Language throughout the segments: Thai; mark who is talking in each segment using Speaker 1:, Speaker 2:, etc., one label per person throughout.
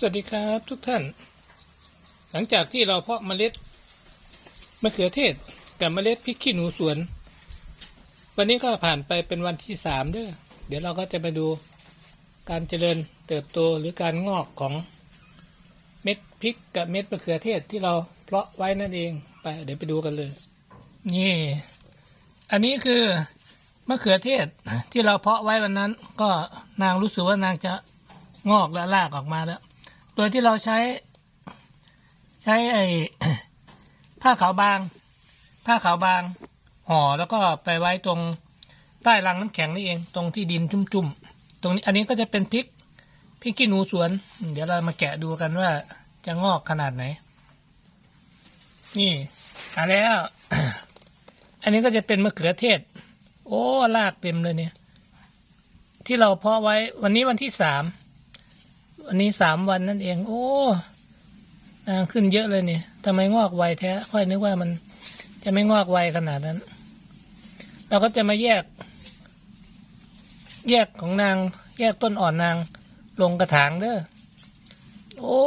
Speaker 1: สวัสดีครับทุกท่าน หลังจากที่เราเพาะเมล็ดมะเขือเทศกับเมล็ดพริกขี้หนูสวน วันนี้ก็ผ่านไปเป็นวันที่สามเด้อเดี๋ยวเราก็จะไปดูการเจริญเติบโตหรือการงอกของเม็ดพริกกับเม็ดมะเขือเทศที่เราเพาะไว้นั่นเองไปเดี๋ยวไปดูกันเลย นี่ อันนี้คือมะเขือเทศที่เราเพาะไว้วันนั้น ก็นางรู้สึกว่านางจะงอกและลากออกมาแล้ว ตัวที่เราใช้ ใช้ไอ้ผ้าขาวบาง ผ้าขาวบาง ห่อแล้วก็ไปไว้ตรงใต้รังน้ำแข็งนี่เอง ตรงที่ดินจุ่มๆ ตรงนี้อันนี้ก็จะเป็นพริกพริกขี้หนูสวน เดี๋ยวเรามาแกะดูกันว่าจะงอกขนาดไหน นี่เอาแล้ว อันนี้ก็จะเป็นมะเขือเทศ โอ้ลากเต็มเลยเนี่ย ที่เราเพาะไว้วันนี้วันที่สาม วันนี้สามวันนั่นเอง โอ้นางขึ้นเยอะเลยเนี่ยทำไมงอกไวแท้ ค่อยนึกว่ามัน จะไม่งอกไวขนาดนั้น เราก็จะมาแยก แยกของนาง แยกต้นอ่อนนาง ลงกระถางเด้อ โอ้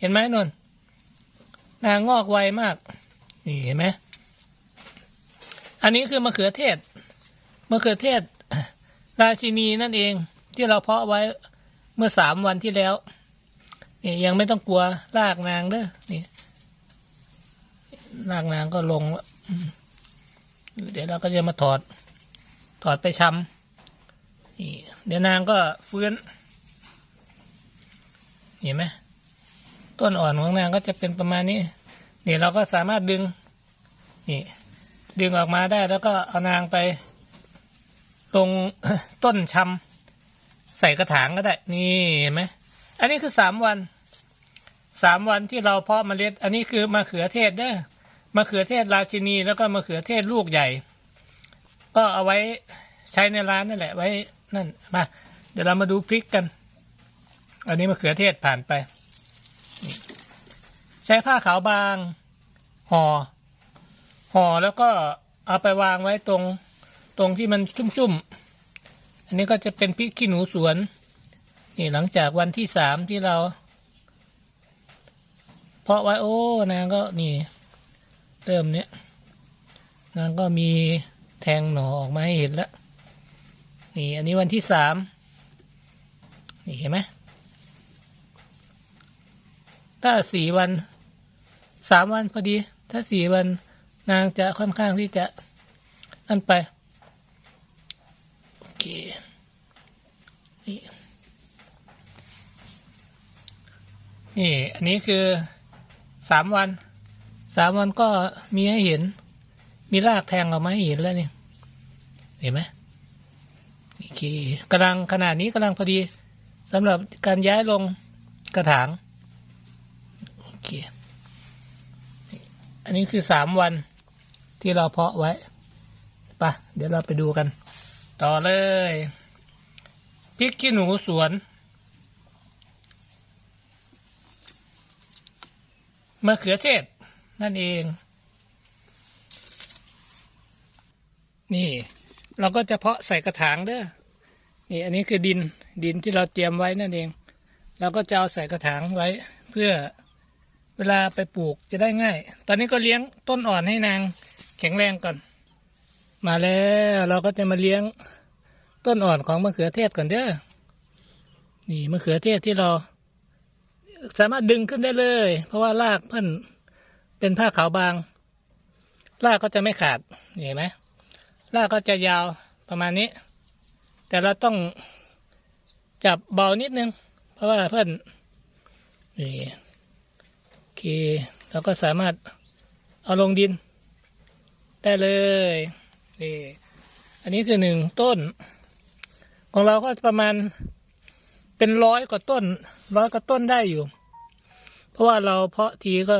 Speaker 1: เห็นไหมนนนางงอกไวมาก นี่เห็นไหม อันนี้คือมะเขือเทศ มะเขือเทศ ราชินีนั่นเองที่เราเพาะไว้ เมื่อสามวันที่แล้วนี่ยังไม่ต้องกลัวรากนางเด้อนี่รากนางก็ลงแล้วเดี๋ยวเราก็จะมาถอด ถอดไปชำนี่เดี๋ยวนางก็ฟื้นเห็นไหมต้นอ่อนของนางก็จะเป็นประมาณนี้นี่เราก็สามารถดึง นี่ ดึงออกมาได้แล้วก็เอานางไปลงต้นชำ ใส่กระถางก็ได้ นี่เห็นไหมอันนี้คือสามวันสามวันที่เราเพาะเมล็ด อันนี้คือมะเขือเทศเด้อมะเขือเทศราชินีแล้วก็มะเขือเทศลูกใหญ่ ก็เอาไว้ใช้ในร้านนั่นแหละ ไว้นั่นมา เดี๋ยวเรามาดูพริกกัน อันนี้มะเขือเทศผ่านไป ใช้ผ้าขาวบางห่อห่อแล้วก็เอาไปวางไว้ตรง ตรงที่มันชุ่มๆ อันนี้ก็จะเป็นพริกขี้หนูสวน นี่หลังจากวันที่สามที่เรา เพาะไว้โอ้นางก็นี่เริ่มเนี้ยนางก็มีแทงหน่อออกมาให้เห็นแล้วนี่อันนี้วันที่สามนี่เห็นไหมถ้าสี่วันสามวันพอดี ถ้าสี่วันนางจะค่อนข้างที่จะนั่นไป เคนี่นี่ อันนี้คือสามวัน สามวันก็มีให้เห็น มีรากแทงออกมาให้เห็นแล้วนี่ เห็นไหมโอเคกำลังขนาดนี้กำลังพอดีสำหรับการย้ายลงกระถาง โอเค อันนี้คือสามวันที่เราเพาะไว้ปะเดี๋ยวเราไปดูกัน ต่อเลยพริกขี้หนูสวนมะเขือเทศ นั่นเอง นี่ เราก็จะเพาะใส่กระถางเด้อนี่ อันนี้คือดินดินที่เราเตรียมไว้นั่นเอง เราก็จะเอาใส่กระถางไว้ เพื่อเวลาไปปลูกจะได้ง่าย ตอนนี้ก็เลี้ยงต้นอ่อนให้นางแข็งแรงก่อน มาแล้วเราก็จะมาเลี้ยงต้นอ่อนของมะเขือเทศก่อนเด้อ นี่มะเขือเทศที่เรา สามารถดึงขึ้นได้เลย เพราะว่ารากเพิ่นเป็นผ้าขาวบาง รากก็จะไม่ขาด เห็นไหมรากก็จะยาวประมาณนี้ แต่เราต้องจับเบานิดนึง เพราะว่าเพิ่นนี่โอเคเราก็สามารถเอาลงดิน ได้เลย นี่อันนี้คือหนึ่งต้น ของเราก็ประมาณเป็นร้อยกว่าต้น ร้อยกว่าต้นได้อยู่ เพราะว่าเราเพาะทีก็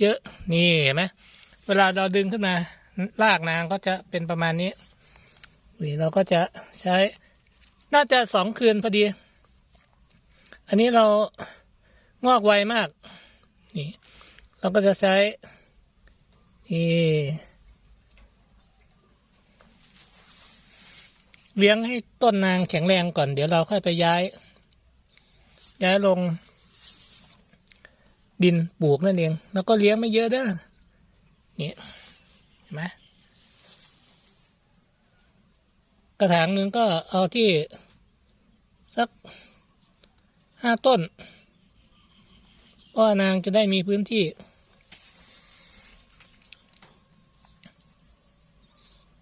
Speaker 1: เยอะนี่เห็นไหมเวลาเราดึงขึ้นมาลากนางก็จะเป็นประมาณนี้นี่เราก็จะใช้ น่าจะสองคืนพอดี อันนี้เรางอกไวมาก นี่ เราก็จะใช้นี่ เลี้ยงให้ต้นนางแข็งแรงก่อน เดี๋ยวเราค่อยไปย้าย ย้ายลง ดินปลูกนั่นเอง แล้วก็เลี้ยงไม่เยอะเด้อนี่เห็นไหมกระถางหนึ่งก็เอาที่ สักห้าต้นเพราะว่านางจะได้มีพื้นที่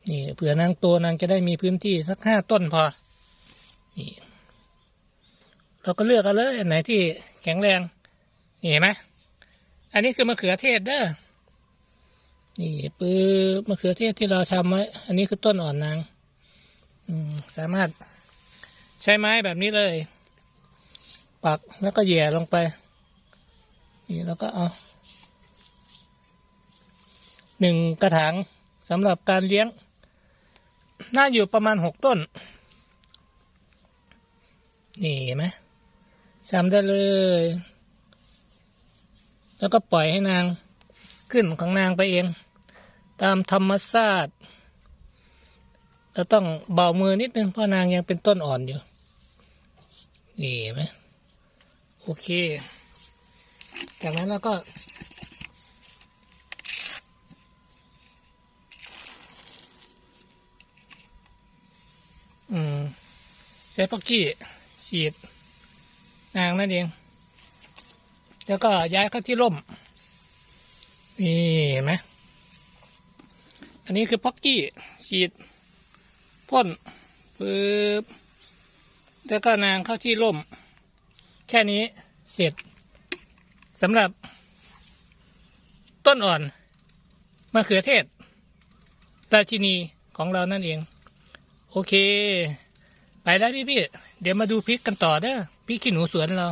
Speaker 1: นี่เผื่อนางโตนางจะได้มีพื้นที่สักห้าต้นพอ นี่ เราก็เลือกเอาเลยอันไหนที่แข็งแรงนี่เห็นไหมอันนี้คือมะเขือเทศเด้อ นี่ปื้อมะเขือเทศที่เราทำไว้อันนี้คือต้นอ่อนนางอืมสามารถใช้ไม้แบบนี้เลย ปักแล้วก็แหย่ลงไป นี่แล้วก็เอาหนึ่งกระถางสำหรับการเลี้ยง น่าอยู่ประมาณหกต้น นี่เห็นไหมจำได้เลย แล้วก็ปล่อยให้นางขึ้นของนางไปเอง ตามธรรมชาติเราต้องเบามือนิดนึงเพราะนางยังเป็นต้นอ่อนอยู่ นี่เห็นไหมโอเค จากนั้นเราก็ อืม ใช้ปักกี้ฉีดนางนั่นเอง แล้วก็ย้ายเข้าที่ร่ม นี่เห็นไหมอันนี้คือพ็อกกี้ฉีดพ่นปึ๊บแล้วก็นางเข้าที่ร่ม แค่นี้เสร็จสำหรับต้นอ่อนมะเขือเทศราชินีของเรานั่นเอง โอเค ไปแล้วพี่พี่เดี๋ยวมาดูพริกกันต่อเด้อพริกขี้หนูสวนเรา